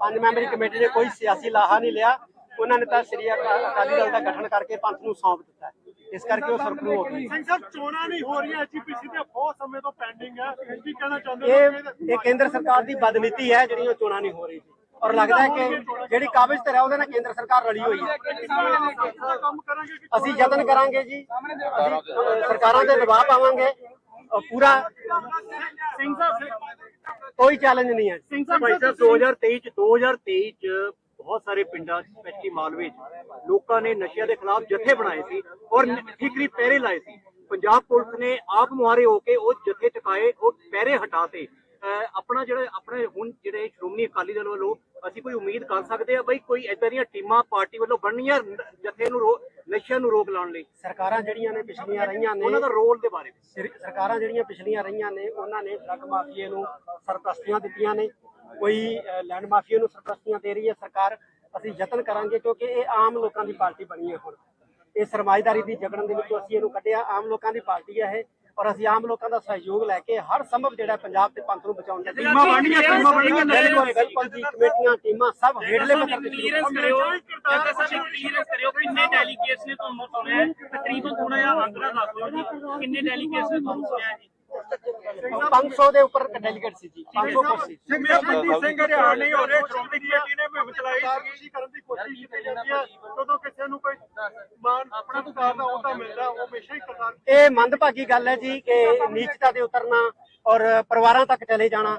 ਪੰਜ memory committee ਨੇ ਕੋਈ ਸਿਆਸੀ ਲਾਹਾ ਨਹੀਂ ਲਿਆ। ਉਹਨਾਂ ਨੇ ਤਾਂ ਸ੍ਰੀ ਅਕਾ- ਅਕਾਲੀ ਦਲ ਦਾ ਗਠਨ ਕਰਕੇ ਪੰਥ ਨੂੰ ਸੌਂਪ ਦਿੱਤਾ। ਇਸ ਕਰਕੇ ਉਹ ਸਰਪਰੂ ਹੋ ਗਈ ਸਿੰਘ ਸਾਹਿਬ ਚੋਣਾਂ ਨਹੀਂ ਹੋ ਰਹੀਆਂ ਐਚਪੀਸੀ ਤੇ ਬਹੁਤ ਸਮੇਂ ਤੋਂ ਪੈਂਡਿੰਗ ਹੈ। ਕੀ ਕਹਿਣਾ ਚਾਹੁੰਦੇ ਇਹ ਇਹ ਕੇਂਦਰ ਸਰਕਾਰ ਦੀ ਬਦਨੀਤੀ ਹੈ ਜਿਹੜੀ ਉਹ ਚੋਣਾਂ ਨਹੀਂ ਹੋ ਰਹੀ। ਔਰ ਲੱਗਦਾ ਹੈ ਕਿ ਜਿਹੜੀ ਕਾਬਜ਼ ਤੇ ਹੈ ਉਹਦੇ ਨਾਲ ਕੇਂਦਰ ਸਰਕਾਰ ਰਲੀ ਹੋਈ ਹੈ। ਅਸੀਂ ਯਤਨ ਕਰਾਂਗੇ ਜੀ। ਸਰਕਾਰਾਂ ਦੇ ਦਬਾਅ ਪਾਵਾਂਗੇ। ਪੂਰਾ ਸਿੰਘ ਸਾਹਿਬ ਕੋਈ ਚੈਲੰਜ ਨਹੀਂ ਹੈ। ਸਿੰਘ ਸਾਹਿਬ ਭਾਈ ਸਾਹਿਬ 2023 ਚ 2023 ਚ ਬਹੁਤ ਸਾਰੇ ਪਿੰਡਾਂ ਸਪੈਸ਼ਲੀ ਮਾਲਵੇ ਚ ਲੋਕਾਂ ਨੇ ਨਸ਼ਿਆਂ ਦੇ ਖਿਲਾਫ ਜਥੇ ਬਣਾਏ ਸੀ ਔਰ ਠੀਕਰੀ ਪਹਿਰੇ ਲਾਏ ਸੀ। ਪੰਜਾਬ ਪੁਲਿਸ ਨੇ ਆਪ ਮੁਹਾਰੇ ਹੋ ਕੇ ਉਹ ਜਥੇ ਟਿਕਾਏ ਉਹ ਪਹਿਰੇ ਹਟਾਤੇ ਆਪਣਾ ਜਿਹੜਾ ਆਪਣੇ ਹੁਣ ਜਿਹੜੇ ਸ਼੍ਰੋਮਣੀ ਅਕਾਲੀ ਦਲ ਵੱਲੋਂ ਅਸੀਂ ਕੋਈ ਉਮੀਦ ਕਰ ਸਕਦੇ ਆ ਬਈ ਕੋਈ ਏਦਾਂ ਦੀਆਂ ਟੀਮਾਂ ਪਾਰਟੀ ਵੱਲੋਂ ਬਣਨੀਆਂ ਜਥੇ ਨੂੰ ਰੋ- ਨਸ਼ਿਆਂ ਨੂੰ ਰੋਕ ਲਾਉਣ ਲਈ। ਸਰਕਾਰਾਂ ਜਿਹੜੀਆਂ ਨੇ ਪਿਛਲੀਆਂ ਰਹੀਆਂ ਨੇ ਉਹਨਾਂ ਦਾ ਰੋਲ ਦੇ ਬਾਰੇ ਵਿੱਚ। ਸਰ- ਸਰਕਾਰਾਂ ਜਿਹੜੀਆਂ ਪਿਛਲੀਆਂ ਰਹੀਆਂ ਨੇ ਉਹਨਾਂ ਨੇ ਡਰੱਗ ਮਾਫੀਏ ਨੂੰ ਸਰਪ੍ਰਸਤੀਆਂ ਦਿੱਤੀਆਂ ਨੇ। ਕੋਈ ਅ, ਲੈਂਡ ਮਾਫੀਏ ਨੂੰ ਸਰਪ੍ਰਸਤੀਆਂ ਦੇ ਰਹੀ ਹੈ ਸਰਕਾਰ। ਅਸੀਂ ਯਤਨ ਕਰਾਂਗੇ ਕਿਉਂਕਿ ਇਹ ਆਮ ਲੋਕਾਂ ਦੀ ਪਾਰਟੀ ਬਣੀ ਹੈ ਹੁਣ। ਇਹ ਸਰਮਾਇਦਾਰੀ ਦੀ ਜਗੜਨ ਦੇ ਵਿੱਚੋਂ ਅਸੀਂ ਇਹਨੂੰ ਕੱਢਿਆ। ਆਮ ਲੋਕਾਂ ਦੀ ਪਾਰਟੀ ਹੈ ਇਹ। ਔਰ ਅਸੀਂ ਆਮ ਲੋਕਾਂ ਦਾ ਸਹਿਯੋਗ ਲੈ ਕੇ ਹਰ ਸੰਭਵ ਜਿਹੜਾ ਪੰਜਾਬ ਤੇ ਪੰਥ ਨੂੰ ਬਚਾਉਣ ਦਾ ਟੀਮਾਂ ਬਣਨੀਆਂ ਟੀਮਾਂ ਬਣਨੀਆਂ ਬਿਲਕੁਲ ਬਿਲਕੁਲ ਜੀ ਕਮੇਟੀਆਂ ਟੀਮਾਂ ਸਭ ਹੇਠਲੇ ਪੱਧਰ ਤੇ ਕਲੀਅਰੈਂਸ ਕਰਿਓ ਸਾਹਿਬ ਕਲੀਅਰੈਂਸ ਕਰਿਓ ਕਿੰਨੇ ਡੈਲੀਗੇਟਸ ਨੇ ਤੁਹਾਨੂੰ ਸੁਣਿਆ? ਤਕਰੀਬਨ ਥੋੜਾ ਜਿਹਾ ਅੰਕੜਾ ਦੱਸ ਦਿਓ ਜੀ ਕਿੰਨੇ ਡੈਲੀਗੇਟਸ ਨੇ ਤੁਹਾਨੂੰ ਸੁਣਿਆ ਜੀ? 500 ਦੇ ਉੱਪਰ ਡੈਲੀਗੇਟ ਸੀ ਜੀ। 500 ਪਰ ਸੀ ਸਿੰਘ ਸਿੰਘ ਹਰਿਆਣਾ ਨਹੀਂ ਹੋ ਰਹੇ ਸ਼੍ਰੋਮਣੀ ਕਮੇਟੀ ਨੇ ਮੁਹਿੰਮ ਚਲਾਈ ਸੀ। ਕਰਨ ਦੀ ਕੋਸ਼ਿਸ਼ ਕੀਤੀ ਜਾਂਦੀ ਹੈ। ਜਦੋਂ ਕਿਸੇ ਨੂੰ ਕੋਈ ਮਾਨ ਆਪਣਾ ਸਰਕਾਰ ਦਾ ਅਹੁਦਾ ਮਿਲਦਾ ਉਹ ਹਮੇਸ਼ਾ ਹੀ ਕਰਤਾਰ ਇਹ ਮੰਦਭਾਗੀ ਗੱਲ ਹੈ ਜੀ ਕਿ ਨੀਚਤਾ ਤੇ ਉਤਰਨਾ ਔਰ ਪਰਿਵਾਰਾਂ ਤੱਕ ਚਲੇ ਜਾਣਾ।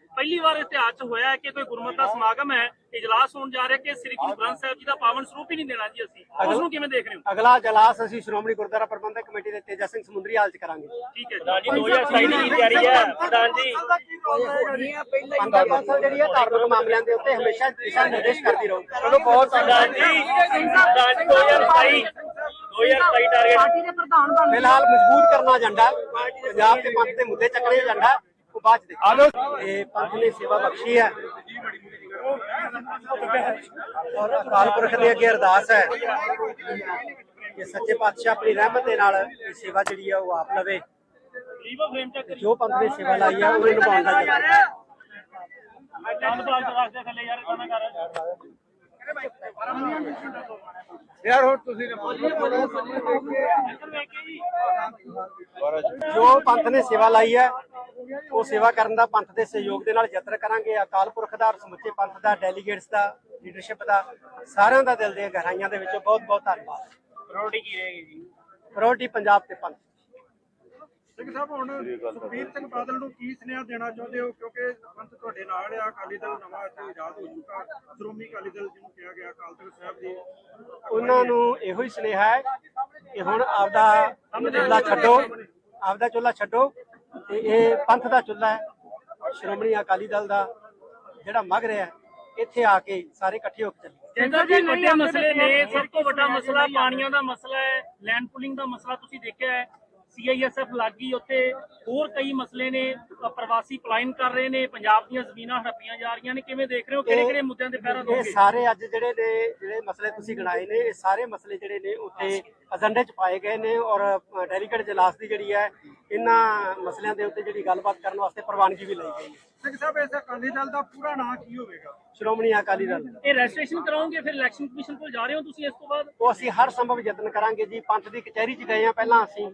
ਪਹਿਲੀ ਵਾਰ ਇਤਿਹਾਸ 'ਚ ਹੋਇਆ ਹੈ ਕਿ ਕੋਈ ਗੁਰਮਤਿ ਦਾ ਸਮਾਗਮ ਹੈ ਇਜਲਾਸ ਹੋਣ ਜਾ ਰਿਹਾ ਕਿ ਸ੍ਰੀ ਗੁਰੂ ਗ੍ਰੰਥ ਸਾਹਿਬ ਜੀ ਦਾ ਪਾਵਨ ਸਰੂਪ ਹੀ ਨਹੀਂ ਦੇਣਾ ਜੀ ਅਸੀਂ। ਉਸ ਨੂੰ ਕਿਵੇਂ ਦੇਖ ਰਹੇ ਹੋ? ਅਗਲਾ ਜਲਾਸ ਅਸੀਂ ਸ਼੍ਰੋਮਣੀ ਗੁਰਦੁਆਰਾ ਪ੍ਰਬੰਧਕ ਕਮੇਟੀ ਦੇ ਤੇਜਾ ਸਿੰਘ ਸਮੁੰਦਰੀ ਹਾਲ ਚ ਕਰਾਂਗੇ। ਠੀਕ ਹੈ ਜੀ। 2027 ਦੀ ਤਿਆਰੀ ਹੈ। ਪ੍ਰਧਾਨ ਜੀ। ਪੰਥ ਕੌਂਸਲ ਜਿਹੜੀ ਹੈ ਧਾਰਮਿਕ ਮਾਮਲਿਆਂ ਦੇ ਉੱਤੇ ਹਮੇਸ਼ਾ ਦਿਸ਼ਾ ਨਿਰਦੇਸ਼ ਕਰਦੀ ਰਹੂ। ਚਲੋ ਬਹੁਤ ਪ੍ਰਧਾਨ ਜੀ ਪ੍ਰਧਾਨ ਜੀ 2027 2027 ਟਾਰਗੇਟ ਫਿਲਹਾਲ ਮਜ਼ਬੂਤ ਕਰਨਾ ਏਜੰਡਾ ਪੰਜਾਬ ਦੇ ਪੰਥ ਦੇ ਮੁੱਦੇ ਚੱਕਣੇ ਏਜੰਡਾ। ਬਾਅਦ ਚ ਦੇਖਾਂਗੇ ਇਹ ਪੰਥ ਨੇ ਸੇਵਾ ਬਖਸ਼ੀ ਹੈ ਔਰ ਅਕਾਲ ਪੁਰਖ ਦੇ ਅੱਗੇ ਅਰਦਾਸ ਹੈ ਕਿ ਸੱਚੇ ਪਾਤਸ਼ਾਹ ਆਪਣੀ ਰਹਿਮਤ ਦੇ ਨਾਲ ਇਹ ਸੇਵਾ ਜਿਹੜੀ ਹੈ ਉਹ ਆਪ ਲਵੇ ਲੀਵਰ ਫਰੇਮ ਚੱਕ ਜੋ ਪੰਥ ਨੇ ਸੇਵਾ ਲਾਈ ਹੈ ਉਹ ਨਿਭਾਉਣ ਦਾ ਯਤਨ ਕਰੇ। ਚੰਦ ਬਾਲ ਤਰਾਸ ਦੇ ਥੱਲੇ ਯਾਰ ਇਦਾਂ ਨਾ ਕਰ ਯਾਰ ਹੁਣ ਤੁਸੀਂ ਜੋ ਪੰਥ ਨੇ ਸੇਵਾ ਲਾਈ ਹੈ ਉਹ ਸੇਵਾ ਕਰਨ ਦਾ ਪੰਥ ਦੇ ਸਹਿਯੋਗ ਦੇ ਨਾਲ ਯਤਨ ਕਰਾਂਗੇ। ਅਕਾਲ ਪੁਰਖ ਦਾ ਸਮੁੱਚੇ ਪੰਥ ਦਾ ਡੈਲੀਗੇਟਸ ਦਾ ਲੀਡਰਸ਼ਿਪ ਦਾ ਸਾਰਿਆਂ ਦਾ ਦਿਲ ਦੀਆਂ ਗਹਿਰਾਈਆਂ ਦੇ ਵਿੱਚੋਂ ਬਹੁਤ ਬਹੁਤ ਧੰਨਵਾਦ। ਪ੍ਰਾਇੋਰਟੀ ਕੀ ਰਹੇਗੀ ਜੀ? ਪ੍ਰਾਇੋਰਟੀ ਪੰਜਾਬ ਤੇ ਪੰਥ ਸਿੰਘ ਸਾਹਿਬ ਹੁਣ ਸੁਖਬੀਰ ਸਿੰਘ ਬਾਦਲ ਨੂੰ ਕੀ ਸੁਨੇਹਾ ਦੇਣਾ ਚਾਹੁੰਦੇ ਹੋ? ਕਿਉਂਕਿ ਪੰਥ ਤੁਹਾਡੇ ਨਾਲ ਆ ਅਕਾਲੀ ਦਲ ਨਵਾਂ ਇੱਥੇ ਆਜ਼ਾਦ ਹੋ ਚੁੱਕਾ। ਸ਼੍ਰੋਮਣੀ ਅਕਾਲੀ ਦਲ ਜਿਹਨੂੰ ਕਿਹਾ ਗਿਆ ਅਕਾਲ ਤਖਤ ਸਾਹਿਬ ਦੀ ਉਹਨਾਂ ਨੂੰ ਇਹੋ ਹੀ ਸੁਨੇਹਾ ਹੈ ਕਿ ਹੁਣ ਆਪਦਾ ਚੁੱਲਾ ਛੱਡੋ ਆਪਦਾ ਚੁੱਲਾ ਛੱਡੋ। ਤੇ ਇਹ ਪੰਥ ਦਾ ਚੁੱਲਾ ਹੈ ਸ਼੍ਰੋਮਣੀ ਅਕਾਲੀ ਦਲ ਦਾ ਜਿਹੜਾ ਮਗ ਰਿਹਾ ਇੱਥੇ ਆ ਕੇ ਸਾਰੇ ਇਕੱਠੇ ਹੋ ਕੇ ਚੱਲੀਏ। ਜਿੰਦਰ ਜੀ ਵੱਡੇ ਮਸਲੇ ਨੇ ਸਭ ਤੋਂ ਵੱਡਾ ਮਸਲਾ ਪਾਣੀਆਂ ਦਾ ਮਸਲਾ ਹੈ ਲੈਂਡ ਪੁਲਿੰਗ ਦਾ ਮਸਲਾ ਤੁਸੀਂ ਦੇਖਿਆ ਹੈ ਸੀਆਈਐਸਐਫ ਲੱਗੀ ਉੱਥੇ ਹੋਰ ਕਈ ਮਸਲੇ ਨੇ ਪ੍ਰਵਾਸੀ ਪਲਾਇਨ ਕਰ ਰਹੇ ਨੇ ਪੰਜਾਬ ਦੀਆਂ ਜ਼ਮੀਨਾਂ ਹੜੱਪੀਆਂ ਜਾ ਰਹੀਆਂ ਨੇ ਕਿਵੇਂ ਦੇਖ ਰਹੇ ਹੋ ਕਿਹੜੇ ਕਿਹੜੇ ਮੁੱਦਿਆਂ ਤੇ ਪਹਿਰਾ ਇਹ ਦੋਗੇ? ਸਾਰੇ ਅੱਜ ਜਿਹੜੇ ਨੇ ਜਿਹੜੇ ਮਸਲੇ ਤੁਸੀਂ ਗਿਣਾਏ ਨੇ ਇਹ ਸਾਰੇ ਮਸਲੇ ਜਿਹੜੇ ਨੇ ਉੱਥੇ ਏਜੰਡੇ 'ਚ ਪਾਏ ਗਏ ਨੇ ਔਰ ਡੈਲੀਗੇਟ ਜਲਾਸ ਦੀ ਜਿਹੜੀ ਹੈ ਇਹਨਾਂ ਮਸਲਿਆਂ ਦੇ ਉੱਤੇ ਜਿਹੜੀ ਗੱਲਬਾਤ ਕਰਨ ਵਾਸਤੇ ਪ੍ਰਵਾਨਗੀ ਵੀ ਲਈ ਗਈ ਹੈ। ਸਿੰਘ ਸਾਹਿਬ ਇਸ ਅਕਾਲੀ ਦਲ ਦਾ ਪੂਰਾ ਨਾਂ ਕੀ ਹੋਵੇਗਾ? ਸ਼੍ਰੋਮਣੀ ਅਕਾਲੀ ਦਲ ਇਹ ਰਜਿਸਟ੍ਰੇਸ਼ਨ ਕਰਾਓਗੇ ਫਿਰ ਇਲੈਕਸ਼ਨ ਕਮਿਸ਼ਨ ਕੋਲ ਜਾ ਰਹੇ ਹੋ ਤੁਸੀਂ ਇਸ ਤੋਂ ਬਾਅਦ? ਉਹ ਅਸੀਂ ਹਰ ਸੰਭਵ ਯਤਨ ਕਰਾਂਗੇ ਜੀ। ਪੰਥ ਦੀ ਕਚਹਿਰੀ 'ਚ ਗਏ ਆ ਪਹਿਲਾਂ ਅਸੀਂ।